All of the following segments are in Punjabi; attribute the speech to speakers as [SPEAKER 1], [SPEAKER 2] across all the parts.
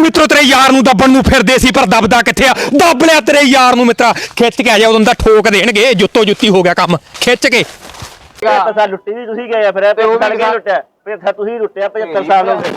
[SPEAKER 1] ਮਿੱਤਰੋ ਤੇਰੇ ਯਾਰ ਨੂੰ ਦੱਬਣ ਨੂੰ ਫਿਰਦੇ ਸੀ ਪਰ ਦੱਬਦਾ ਕਿੱਥੇ ਆ? ਦੱਬ ਲਿਆ ਤੇਰੇ ਯਾਰ ਨੂੰ ਮਿੱਤਰਾ। ਖਿੱਚ ਕੇ ਆ ਜਾ ਉਦੋਂ ਦਾ ਠੋਕ ਦੇਣਗੇ। ਜੁੱਤੋ ਜੁੱਤੀ ਹੋ ਗਿਆ ਕੰਮ। ਖਿੱਚ ਕੇ।
[SPEAKER 2] ਪੈਸਾ ਲੁੱਟੀ ਵੀ ਤੁਸੀਂ ਗਏ ਆ ਫਿਰ ਤੇ ਉਹ ਵੀ ਲੁੱਟਿਆ। ਪੈਸਾ ਤੁਸੀਂ ਲੁੱਟਿਆ 75 ਸਾਲ ਹੋ ਗਏ।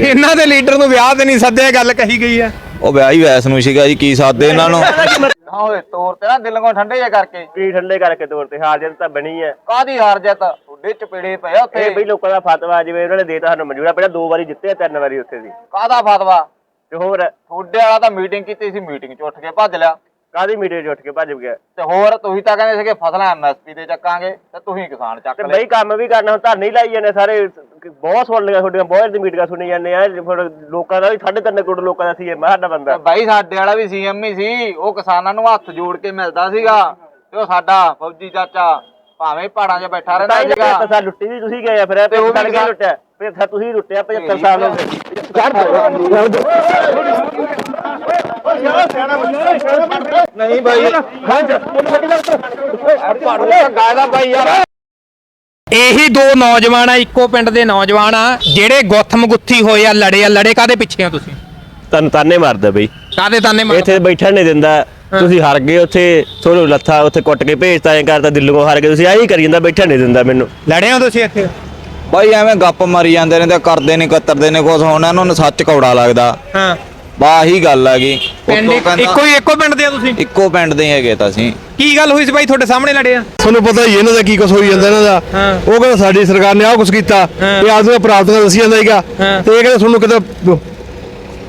[SPEAKER 1] ਇਹਨਾਂ ਦੇ ਲੀਡਰ ਨੂੰ ਵਿਆਹ ਤੇ ਨਹੀਂ ਸੱਦਿਆ ਗੱਲ ਕਹੀ ਗਈ ਆ
[SPEAKER 3] ਉਹ ਵਿਆਹ ਹੀ ਵੈਸ ਨੂੰ ਸੀਗਾ ਜੀ ਕੀ ਸਾਦੇ ਇਹਨਾਂ ਨੂੰ?
[SPEAKER 4] ਹਾਂ ਓਏ ਤੋਰ ਤੇ ਨਾ ਦਿਲ ਕੋ ਠੰਡੇ ਜੇ ਕਰਕੇ।
[SPEAKER 2] ਕੀ ਠੰਡੇ ਕਰਕੇ ਤੌਰ ਤੇ ਹਾਰ ਜਿੱਤ ਤਾਂ ਬਣੀ ਹੈ।
[SPEAKER 4] ਕਾਦੀ ਹਾਰ ਜਿੱਤ? ਤੁਹਾਡੇ ਚਪੇੜੇ ਪਏ ਆ ਉੱਥੇ।
[SPEAKER 2] ਇਹ ਬਈ ਲੋਕਾਂ ਦਾ ਫਤਵਾ ਜਿਵੇਂ ਉਹਨਾਂ ਨੇ ਦੇਤਾ ਸਾਨੂੰ ਮਨਜ਼ੂਰਾ ਪਹਿਲਾਂ ਦੋ ਵਾਰੀ ਜਿੱਤੇ ਆ, ਤਿੰਨ ਵਾਰੀ ਉੱਥੇ ਦੀ
[SPEAKER 4] ਕਾਦਾ ਫਤਵਾ?
[SPEAKER 2] ਤੇ ਹੋਰ?
[SPEAKER 4] ਤੁਹਾਡੇ ਵਾਲਾ ਤਾਂ ਮੀਟਿੰਗ ਕੀਤੀ ਸੀ ਮੀਟਿੰਗ ਚ ਉੱਠ ਕੇ ਭੱਜ ਲਿਆ।
[SPEAKER 2] ਕਾਦੀ ਮੀਟਿੰਗ 'ਚ ਉੱਠ ਕੇ ਭੱਜ ਗਿਆ?
[SPEAKER 4] ਤੇ ਹੋਰ ਤੁਸੀਂ ਤਾਂ ਕਹਿੰਦੇ ਸੀਗੇ ਫਸਲਾਂ ਐਮਐਸਪੀ ਤੇ ਚੱਕਾਂਗੇ ਤੇ ਤੁਸੀਂ ਕਿਸਾਨ ਚੱਕ
[SPEAKER 2] ਤੇ
[SPEAKER 4] ਲਏ।
[SPEAKER 2] ਬਈ ਕੰਮ ਵੀ ਕਰਨਾ ਹੁਣ ਧਰਨੇ ਹੀ ਲਾਈ ਜਾਂਦੇ ਸਾਰੇ ਬਹੁਤ ਸੁਣ ਲਿਆ ਤੁਹਾਡੀਆਂ ਬਹੁਤ ਦੀ ਮੀਟਿੰਗਾਂ ਸੁਣੀ ਜਾਂਦੇ ਆ ਫਿਰ ਲੋਕਾਂ ਦਾ ਵੀ 3.5 ਕਰੋੜ ਲੋਕਾਂ ਦਾ ਸੀ ਇਹ ਸਾਡਾ ਬੰਦਾ।
[SPEAKER 4] ਤੇ ਬਾਈ ਸਾਡੇ ਵਾਲਾ ਵੀ ਸੀਐਮ ਹੀ ਸੀ ਉਹ ਕਿਸਾਨਾਂ ਨੂੰ ਹੱਥ ਜੋੜ ਕੇ ਮਿਲਦਾ ਸੀਗਾ ਤੇ ਉਹ ਸਾਡਾ ਫੌਜੀ ਚਾਚਾ ਭਾਵੇਂ ਪਹਾੜਾਂ 'ਚ ਬੈਠਾ ਰਹਿੰਦਾ ਸੀਗਾ।
[SPEAKER 2] ਪੈਸਾ ਲੁੱਟੀ ਵੀ ਤੁਸੀਂ ਗਏ ਆ ਫਿਰ ਤੇ ਉਹ ਵੀ ਲੁੱਟਿਆ। ਪੈਸਾ ਤੁਸੀਂ ਲੁੱਟਿਆ 75 ਸਾਲ ਹੋ ਗਏ।
[SPEAKER 4] ਨਹੀਂ ਬਾਈ ਪਹਾੜੂ ਤਾਂ ਗਾਇਦਾ ਬਾਈ ਯਾਰ
[SPEAKER 1] ਇਹੀ ਦੋ ਨੌਜਵਾਨ ਆ ਇੱਕੋ ਪਿੰਡ ਦੇ ਨੌਜਵਾਨ ਆ ਜਿਹੜੇ ਗੁੱਥਮ ਗੁੱਥੀ ਹੋਏ ਆ ਲੜੇ ਆ। ਲੜੇ ਕਾਦੇ ਪਿੱਛੇ ਆ ਤੁਸੀਂ?
[SPEAKER 2] ਤਨ ਤਾਨੇ ਮਾਰਦਾ ਬਈ।
[SPEAKER 1] ਕਾਦੇ ਤਾਨੇ ਮਾਰ
[SPEAKER 2] ਇੱਥੇ ਬੈਠਣ ਨਹੀਂ ਦਿੰਦਾ। ਤੁਸੀਂ ਹਾਰ ਗਏ ਉੱਥੇ ਤੁਹਾਨੂੰ ਲੱਥਾ ਉੱਥੇ ਕੁੱਟ ਕੇ ਭੇਜਤਾ ਐਂ ਕਰਤਾ ਦਿੱਲੀੋਂ ਹਾਰ ਗਏ ਤੁਸੀਂ ਆਹੀ ਕਰੀ ਜਾਂਦਾ ਬੈਠਣ ਨਹੀਂ ਦਿੰਦਾ ਮੈਨੂੰ।
[SPEAKER 1] ਲੜੇ ਹੋ ਤੁਸੀਂ ਇੱਥੇ?
[SPEAKER 3] ਬਾਈ ਐਵੇਂ ਗੱਪ ਮਾਰੀ ਜਾਂਦੇ ਨੇ ਤੇ ਕਰਦੇ ਨੇ ਕਤਰਦੇ ਨੇ ਕੁਝ ਹੁਣ ਇਹਨਾਂ ਨੂੰ ਸੱਚ ਕੌੜਾ ਲੱਗਦਾ।
[SPEAKER 1] ਹਾਂ।
[SPEAKER 3] ਬਾ ਹੀ ਗੱਲ ਹੈਗੀ
[SPEAKER 1] ਪਿੰਡ
[SPEAKER 3] ਉੱਤੋਂ ਕਹਿੰਦਾ-
[SPEAKER 1] ਇੱਕੋ ਹੀ ਇੱਕੋ ਪਿੰਡ ਦੇ ਆ ਤੁਸੀਂ?
[SPEAKER 3] ਇੱਕੋ ਪਿੰਡ ਦੇ ਹੈਗੇ ਤਾਂ ਅਸੀਂ।
[SPEAKER 1] ਕੀ ਗੱਲ ਹੋਈ ਸੀ ਬਾਈ ਤੁਹਾਡੇ ਸਾਹਮਣੇ ਲੜੇ ਆ
[SPEAKER 5] ਤੁਹਾਨੂੰ ਪਤਾ ਹੀ ਇਹਨਾਂ ਦਾ ਕੀ ਕੁਛ ਹੋਈ ਜਾਂਦਾ ਇਹਨਾਂ ਦਾ। ਉਹ ਕਹਿੰਦਾ ਸਾਡੀ ਸਰਕਾਰ ਨੇ ਆਹ ਕੁਛ ਕੀਤਾ। ਇਹ ਆਦਮੀ ਪ੍ਰਾਪਤੀਆਂ ਦੱਸੀ ਜਾਂਦਾ ਸੀਗਾ
[SPEAKER 1] ਹਾਂ।
[SPEAKER 5] ਤੇ ਇਹ ਕਹਿੰਦਾ ਤੁਹਾਨੂੰ ਕਿਤੇ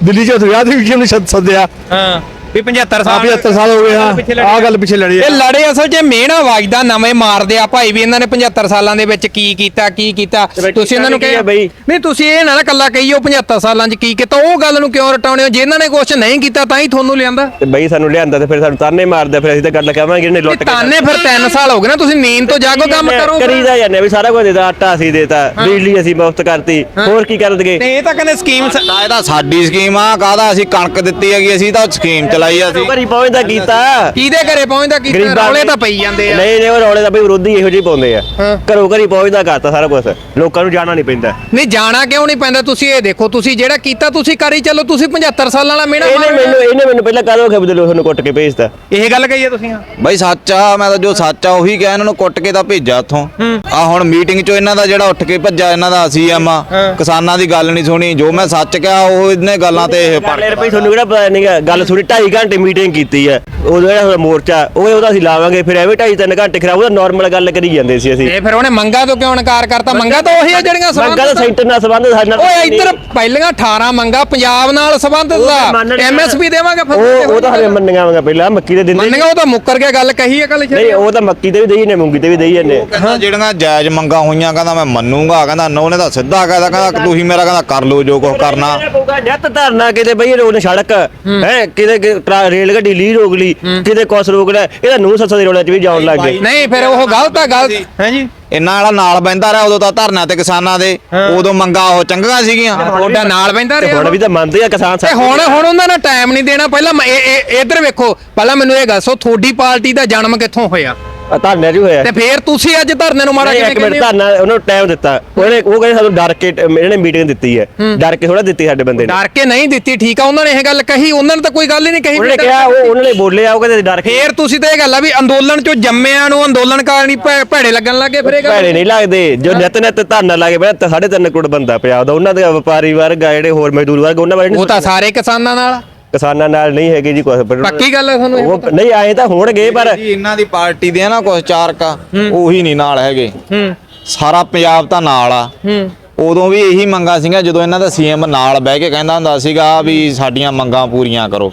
[SPEAKER 5] ਦਿੱਲੀ ਚ ਵਿਆਹ ਦੇ ਵੀ ਕਿਉਂ ਨਹੀਂ ਸੱਦ- ਸੱਦਿਆ।
[SPEAKER 1] ਹਾਂ। ਵੀ 75
[SPEAKER 5] ਆ
[SPEAKER 1] ਸਾਲ
[SPEAKER 5] 75 ਸਾਲ ਹੋ ਗਏ ਹਾਂ। ਆਹ ਗੱਲ ਪਿੱਛੇ ਲੜੀ
[SPEAKER 1] ਇਹ ਲੜੇ ਅਸਲ 'ਚ ਮੇਣਾ ਵਜਦਾ ਨਵੇਂ ਮਾਰਦੇ ਆ ਭਾਈ ਵੀ ਇਹਨਾਂ ਨੇ 75 ਸਾਲਾਂ ਦੇ ਵਿੱਚ ਕੀ ਕੀਤਾ ਕੀ ਕੀਤਾ। ਤੁਸੀਂ ਇਹਨਾਂ ਨੂੰ ਕਹੇ
[SPEAKER 2] ਆ ਬਈ?
[SPEAKER 1] ਨਹੀਂ ਤੁਸੀਂ ਇਹ ਨਾ ਕੱਲਾ ਕਹੀਓ 75 ਸਾਲਾਂ 'ਚ ਕੀ ਕੀਤਾ ਉਹ ਗੱਲ ਨੂੰ ਕਿਉਂ ਰਟਾਉਣੇ ਹੋ? ਜੇ ਇਹਨਾਂ ਨੇ ਕੁਝ ਨਹੀਂ ਕੀਤਾ ਤਾਂ ਹੀ ਤੁਹਾਨੂੰ ਲਿਆਂਦਾ।
[SPEAKER 2] ਤੇ ਬਈ ਸਾਨੂੰ ਲਿਆਂਦਾ ਤੇ ਫਿਰ ਸਾਨੂੰ ਤਾਨੇ ਮਾਰਦਾ ਫਿਰ ਅਸੀਂ ਤਾਂ ਗੱਲ ਕਹਾਂਗੇ ਇਹਨੇ
[SPEAKER 1] ਇਹ
[SPEAKER 2] ਲੁੱਟ ਕੇ
[SPEAKER 1] ਤਾਨੇ ਫਿਰ 3 ਸਾਲ ਹੋ ਗਏ ਨਾ ਤੁਸੀਂ ਨੀਂਦ ਤੋਂ ਜਾਗੋ ਕੰਮ ਕਰੋ
[SPEAKER 2] ਕਰੀਦਾ ਜਾਂਦੇ ਵੀ ਸਾਰਾ ਕੁਝ ਦੇਦਾ ਆਟਾ ਅਸੀਂ ਦੇਤਾ ਬਿਜਲੀ ਅਸੀਂ ਮੁਫਤ ਕਰਤੀ ਹੋਰ ਕੀ ਕਰ ਦਗੇ
[SPEAKER 1] ਤੇ ਇਹ ਤਾਂ ਕਹਿੰਦੇ ਸਕੀਮ
[SPEAKER 3] ਤਾਂ ਇਹ ਤਾਂ ਸਾਡੀ ਸਕੀਮ ਆ ਕਾਹਦਾ ਅਸੀਂ ਕਣਕ ਦਿੱਤੀ ਹੈਗੀ ਅਸੀਂ ਤਾਂ ਸਕੀਮ ਚਲਾਈ ਆ ਅਸੀਂ।
[SPEAKER 2] ਘਰੀ ਪਹੁੰਚਦਾ ਕੀਤਾ।
[SPEAKER 1] ਕਿਹਦੇ ਘਰੇ ਪਹੁੰਚਦਾ ਕੀਤਾ?
[SPEAKER 2] ਗਰੀਬਾਂ
[SPEAKER 1] ਰੌਲੇ ਤਾਂ ਪਈ ਜਾਂਦੇ ਆ।
[SPEAKER 2] ਨਹੀਂ ਨਹੀਂ ਉਹ ਰੌਲੇ ਦਾ ਬਈ ਵਿਰੋਧੀ ਇਹੋ ਜਿਹੇ ਪਾਉਂਦੇ ਆ।
[SPEAKER 1] ਹਾਂ।
[SPEAKER 2] ਘਰੋਂ ਘਰੀ ਪਹੁੰਚਦਾ ਕਰਤਾ ਸਾਰਾ ਕੁਝ ਲੋਕਾਂ ਨੂੰ ਜਾਣਾ ਨਹੀਂ ਪੈਂਦਾ।
[SPEAKER 1] ਨਹੀਂ ਜਾਣਾ ਕਿਉਂ ਨਹੀਂ ਪੈਂਦਾ? ਤੁਸੀਂ ਇਹ ਦੇਖੋ ਤੁਸੀਂ ਜਿਹੜਾ ਕੀਤਾ ਤੁਸੀਂ ਕਰੀ ਚੱਲੋ। ਤੁਸੀਂ 75 ਸਾਲਾਂ ਵਾਲਾ ਮੇਣਾ
[SPEAKER 2] ਇਹਨੇ ਮੈਨੂੰ ਇਹਨੇ ਮੈਨੂੰ ਪਹਿਲਾਂ ਕਦੋਂ ਖਿਬਦ ਲੋ ਤੁਹਾਨੂੰ ਕੁੱਟ ਕੇ ਭੇਜਤਾ?
[SPEAKER 1] ਇਹ ਗੱਲ ਕਹੀ ਹੈ ਤੁਸੀਂ? ਹਾਂ
[SPEAKER 3] ਬਾਈ ਸੱਚ ਆ ਮੈਂ ਤਾਂ ਜੋ ਸੱਚ ਆ ਉਹੀ ਕਿਹਾ ਇਹਨਾਂ ਨੂੰ ਕੁੱਟ ਕੇ ਤਾਂ ਭੇਜਿਆ ਇੱਥੋਂ। ਆ ਹੁਣ ਮੀਟਿੰਗ 'ਚੋਂ ਇਹਨਾਂ ਦਾ ਜਿਹੜਾ ਉੱਠ ਕੇ ਭੱਜਾ ਇਹਨਾਂ ਦਾ ਸੀਐਮ ਆ ਕਿਸਾਨਾਂ ਦੀ ਗੱਲ ਨਹੀਂ ਸੁਣੀ। ਜੋ ਮੈਂ ਸੱਚ ਕਿਹਾ ਉਹ ਇਹਨੇ ਗੱਲਾਂ ਤੇ ਇਹ ਪੜ
[SPEAKER 2] ਲੈ ਰੁਪਏ ਤੁਹਾਨੂੰ ਕਿਹੜਾ ਪਤਾ ਨਹੀਂਗਾ ਗੱਲ ਸੁਣੀ 2.5 ਘੰਟੇ ਮੀਟਿੰਗ ਕੀਤੀ ਹੈ ਉਦੋਂ ਜਿਹੜਾ ਮੋਰਚਾ ਉਹ ਉਹਦਾ ਅਸੀਂ ਲਾਵਾਂਗੇ ਫਿਰ ਐਵੇਂ 2.5 3 ਘੰਟੇ ਖਰਾਬ ਉਹਦਾ ਨਾਰਮਲ ਗੱਲ ਕਰੀ ਜਾਂਦੇ ਸੀ ਅਸੀਂ।
[SPEAKER 1] ਇਹ ਫਿਰ ਉਹਨੇ ਮੰਗਾ ਤੋਂ ਕਿਉਂ ਇਨਕਾਰ ਕਰਤਾ? ਮੰਗਾ ਤਾਂ ਉਹੀ ਆ ਜਿਹੜੀਆਂ
[SPEAKER 2] ਮੰਗਾ ਤਾਂ ਸੈਂਟਰ ਨਾਲ ਸੰਬੰਧ ਸਾਡੇ ਨਾਲ
[SPEAKER 1] ਓਏ ਇੱਧਰ ਪਹਿਲੀਆਂ 18 ਮੰਗਾ ਪੰਜਾਬ ਨਾਲ ਸੰਬੰਧਿਤ
[SPEAKER 2] ਉਹ
[SPEAKER 1] ਦਾ
[SPEAKER 2] ਤਾਂ।
[SPEAKER 1] ਐਮਐਸਪੀ ਦੇਵਾਂਗੇ ਫਿਰ
[SPEAKER 2] ਉਹ ਉਹ ਤਾਂ ਹਰੇ ਮੰਨੀਆਂ ਵਾਂਗਾ ਪਹਿਲਾਂ ਮੱਕੀ ਦੇ ਦਿੰਦੇ।
[SPEAKER 1] ਮੰਨਗਾ ਉਹ ਤਾਂ ਮੁੱਕਰ ਕੇ ਗੱਲ ਕਹੀ ਹੈ ਕੱਲ
[SPEAKER 2] ਨਹੀਂ ਉਹ ਤਾਂ ਮੱਕੀ ਤੇ ਵੀ ਦੇਈ ਨੇ ਮੂੰਗੀ ਤੇ ਵੀ ਦੇਈ ਜਾਂਦੇ।
[SPEAKER 3] ਕਹਿੰਦਾ ਜਿਹੜੀਆਂ ਜਾਇਜ਼ ਮੰਗਾਂ ਹੋਈਆਂ ਕਹਿੰਦਾ ਮੈਂ ਮੰਨੂਗਾ ਕਹਿੰਦਾ ਨਾ ਉਹਨੇ ਤਾਂ ਸਿੱਧਾ ਕਹਿੰਦਾ ਕਹਿੰਦਾ ਤੁਸੀਂ ਮੇਰਾ ਕਹਿੰਦਾ ਕਰ ਲਓ ਜੋ ਕੁਝ ਕਰਨਾ।
[SPEAKER 2] ਨਿੱਤ ਧਰਨਾ ਕਿਤੇ ਬਈ ਰੋਡ ਸੜਕ ਹੈ। ਕਿਤੇ ਟਰਾ- ਰੇਲ ਗੱਡੀ ਲੀ ਰੋਕ ਲਈ ਕਿਤੇ ਕੁਛ ਰੋਕ ਲਿਆ ਇਹਦਾ ਨੂੰ ਸੱਸਾ ਦੇ ਰੋਲੇ ਚ ਵੀ ਜਾਣ ਲੱਗ ਗਏ।
[SPEAKER 1] ਨਹੀਂ ਫਿਰ ਉਹ ਗਲਤ ਆ ਗਲਤ। ਹੈ ਜੀ?
[SPEAKER 3] ਇਹਨਾਂ ਵਾਲਾ ਨਾਲ ਬੈੰਦਾ ਰਿਹਾ ਉਦੋਂ ਤਾਂ ਧਰਨਾ ਤੇ ਕਿਸਾਨਾਂ ਦੇ ਉਦੋਂ ਮੰਗਾਂ ਉਹ ਚੰਗੀਆਂ ਸੀਗੀਆਂ।
[SPEAKER 1] ਤੁਹਾਡਾ ਨਾਲ ਬੈਂਦਾ
[SPEAKER 2] ਤੇ
[SPEAKER 1] ਰਿਹਾ
[SPEAKER 2] ਹੁਣ ਵੀ। ਤਾਂ ਮੰਨਦੇ ਆ ਕਿਸਾਨ
[SPEAKER 1] ਤੇ ਹੁਣ ਹੁਣ ਉਹਨਾਂ ਨੇ ਟਾਈਮ ਨਹੀਂ ਦੇਣਾ। ਪਹਿਲਾਂ ਮੈਂ ਇਹ- ਇਹ ਇੱਧਰ ਵੇਖੋ ਪਹਿਲਾਂ ਮੈਨੂੰ ਇਹ ਦੱਸੋ ਤੁਹਾਡੀ ਪਾਰਟੀ ਦਾ ਜਨਮ ਕਿੱਥੋਂ ਹੋਇਆ?
[SPEAKER 2] ਧਰਨੇ ਚ ਹੋਇਆ।
[SPEAKER 1] ਤੇ ਫਿਰ ਤੁਸੀਂ ਅੱਜ ਧਰਨੇ ਨੂੰ ਮਾੜਾ
[SPEAKER 2] ਨਹੀਂ,
[SPEAKER 1] ਕਿਵੇਂ
[SPEAKER 2] ਇੱਕ ਮਿੰਟ
[SPEAKER 1] ਕਹਿੰਦੇ ਹੋ?
[SPEAKER 2] ਧਰਨਾ ਉਹਨੂੰ ਟਾਈਮ ਦਿੱਤਾ। ਉਹਨੇ ਉਹ ਕਹਿੰਦੇ ਸਾਨੂੰ ਡਰ ਕੇ ਇਹਨਾਂ ਨੇ ਮੀਟਿੰਗ ਦਿੱਤੀ ਹੈ। ਡਰ ਕੇ ਥੋੜਾ ਦਿੱਤੀ ਸਾਡੇ ਬੰਦੇ ਨੇ।
[SPEAKER 1] ਡਰ ਕੇ ਨਹੀਂ ਦਿੱਤੀ ਠੀਕ ਆ ਉਹਨਾਂ ਨੇ ਇਹ ਗੱਲ ਕਹੀ ਉਹਨਾਂ ਨੇ ਤਾਂ ਕੋਈ ਗੱਲ ਹੀ ਨਹੀਂ ਕਹੀ
[SPEAKER 2] ਉਹਨੇ ਕਿਹਾ ਉਹ ਉਹਨਾਂ ਨੇ ਬੋਲਿਆ ਉਹ ਕਹਿੰਦੇ ਡਰ ਕੇ।
[SPEAKER 1] ਫੇਰ ਤੁਸੀਂ ਤਾਂ ਇਹ ਗੱਲ ਆ ਵੀ ਅੰਦੋਲਨ ਚੋਂ ਜੰਮਿਆਂ ਨੂੰ ਅੰਦੋਲਨਕਾਰੀ ਭੈ- ਭੈੜੇ ਲੱਗਣ ਲੱਗੇ ਫਿਰ ਇਹ ਗੱਲ।
[SPEAKER 2] ਭੈੜੇ ਨਹੀਂ ਲੱਗਦੇ। ਜੋ ਨਿਤ ਨਿਤ ਧਰਨਾ ਲਾ ਕੇ ਬੈਠਾ ਸਾਢੇ ਤਿੰਨ ਕਰੋੜ ਬੰਦਾ ਪੰਜਾਬ ਦਾ ਉਹਨਾਂ ਦੇ ਵਪਾਰੀ ਵਰਗ ਆ ਜਿਹੜੇ ਹੋਰ ਮਜ਼ਦੂਰ ਵਰਗ ਉਹਨਾਂ ਬਾਰੇ ਨਹੀਂ
[SPEAKER 1] ਉਹ ਤਾਂ ਸਾਰੇ ਕਿਸਾਨਾਂ ਨਾਲ
[SPEAKER 2] ਕਿਸਾਨਾਂ ਨਾਲ ਨਹੀਂ ਹੈਗੇ ਜੀ ਕੁਝ
[SPEAKER 1] ਪੱਕੀ ਗੱਲ ਹੈ ਤੁਹਾਨੂੰ ਇਹ?
[SPEAKER 2] ਉਹ ਨਹੀਂ ਆਏ ਤਾਂ ਹੋਣਗੇ ਪਰ
[SPEAKER 3] ਜੀ ਇਹਨਾਂ ਦੀ ਪਾਰਟੀ ਦੇ ਆ ਨਾ ਕੁਝ ਚਾਰਕਾ ਉਹੀ ਨਹੀਂ ਨਾਲ ਹੈਗੇ।
[SPEAKER 1] ਹੂੰ।
[SPEAKER 3] ਸਾਰਾ ਪੰਜਾਬ ਤਾਂ ਨਾਲ ਆ।
[SPEAKER 1] ਹੂੰ।
[SPEAKER 3] ਉਦੋਂ ਵੀ ਇਹੀ ਮੰਗਾਂ ਸੀਗੀਆਂ ਜਦੋਂ ਇਹਨਾਂ ਦਾ ਸੀਐਮ ਨਾਲ ਬਹਿ ਕੇ ਕਹਿੰਦਾ ਹੁੰਦਾ ਸੀਗਾ ਵੀ ਸਾਡੀਆਂ ਮੰਗਾਂ ਪੂਰੀਆਂ ਕਰੋ।